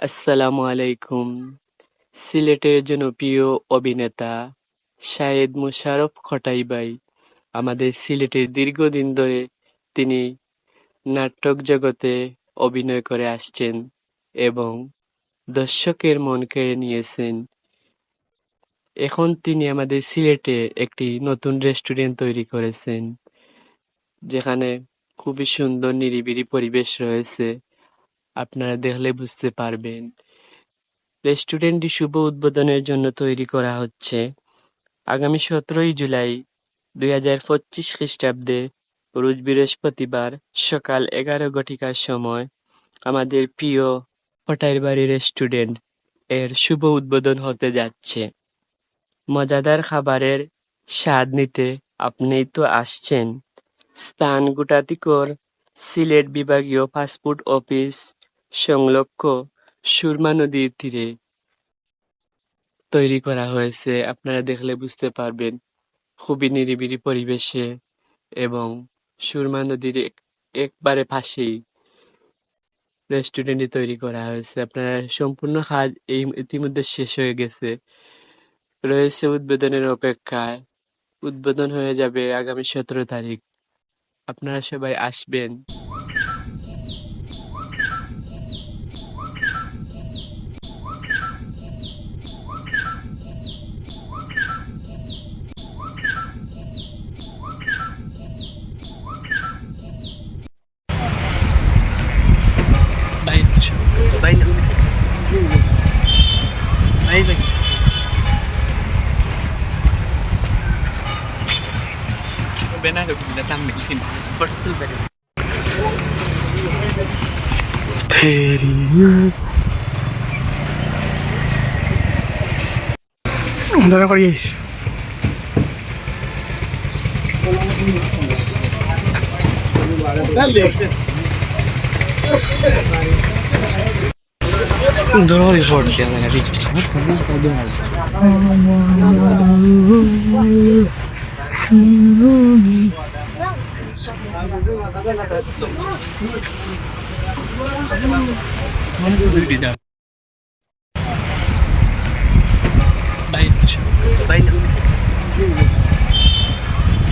আসসালামু আলাইকুম। সিলেটের জনপ্রিয় অভিনেতা শাহেদ খটাই ভাই আমাদের সিলেটে দীর্ঘদিন ধরে তিনি নাটক জগতে অভিনয় করে আসছেন এবং দর্শকের মন কেড়ে নিয়েছেন। এখন তিনি আমাদের সিলেটে একটি নতুন রেস্টুরেন্ট তৈরি করেছেন, যেখানে খুবই সুন্দর নিরিবিলি পরিবেশ রয়েছে। আপনারা দেখলে বুঝতে পারবেন। রেস্টুরেন্টটি শুভ উদ্বোধনের জন্য তৈরি করা হচ্ছে। আগামী সতেরোই জুলাই দুই হাজার পঁচিশ খ্রিস্টাব্দে রোজ বৃহস্পতিবার সকাল এগারো ঘটিকার সময় আমাদের প্রিয় পটাইর বাড়ি রেস্টুরেন্টের শুভ উদ্বোধন হতে যাচ্ছে। মজাদার খাবারের স্বাদ নিতে আপনি তো আসছেন। স্থান গুটাতিকর সিলেট বিভাগীয় ফাস্টফুড অফিস সংলগ্ন সুরমা নদীর তীরে তৈরি করা হয়েছে। আপনারা দেখলে বুঝতে পারবেন খুবই নিরিবিলি পরিবেশে এবং সুরমা নদীর এক- একবারে পাশেই রেস্টুরেন্টটি তৈরি করা হয়েছে। আপনারা সম্পূর্ণ কাজ এই ইতিমধ্যে শেষ হয়ে গেছে। রয়েছে উদ্বোধনের অপেক্ষায়। উদ্বোধন হয়ে যাবে আগামী সতেরো তারিখ। আপনারা সবাই আসবেন। É isso aqui. bên này né? được người ta mình thì vẫn sư về được. Teddy isso? എന്തോ report Bye. Bye.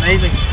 Bye. Bye.